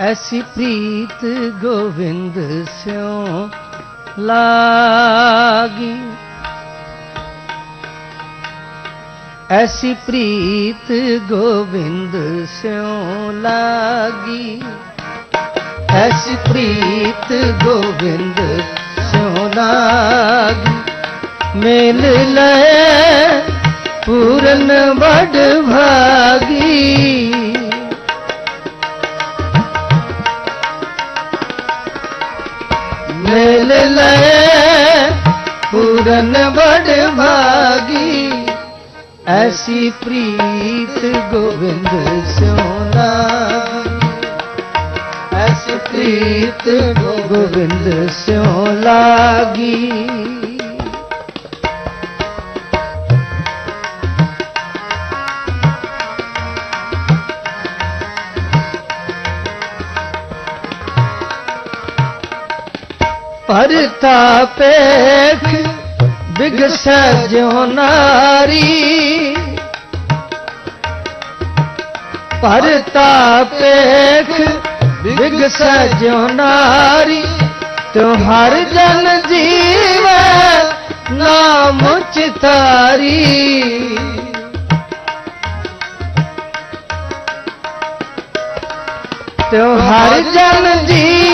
ਐਸੀ ਪ੍ਰੀਤ ਗੋਵਿੰਦ ਸਿਉ ਲਾਗੀ। ਐਸੀ ਪ੍ਰੀਤ ਗੋਵਿੰਦ ਸਿਉ ਲਾਗੀ। ਐਸੀ ਪ੍ਰੀਤ ਗੋਵਿੰਦ ਸਿਉ ਲਾਗੀ। ਮੇਲ ਲੈ ਪੂਰਨ ਵਡ ਭਾਗੀ। ਮੇਲ ਲੈ ਪੂਰਨ ਵਡ ਭਾਗੀ। ਐਸੀ ਪ੍ਰੀਤ ਗੋਬਿੰਦ ਸਿਉਨਾ ਐਸੀ ਪ੍ਰੀਤ ਗੋਬਿੰਦ ਸਿਉ ਲਾਗੀ। ਪਰਤਾ ਪੇਖ ਬਿਗਸ ਜਿਉ ਨਾਰੀ। ਪਰਤਾ ਪੇਖ ਬਿਗਸ ਜਿਉ ਨਾਰੀ। ਤੂੰ ਹਰ ਜਨ ਜੀਵੈ ਨਾਮ ਚਿਤਾਰੀ। ਤੂੰ ਹਰ ਜਨ ਜੀ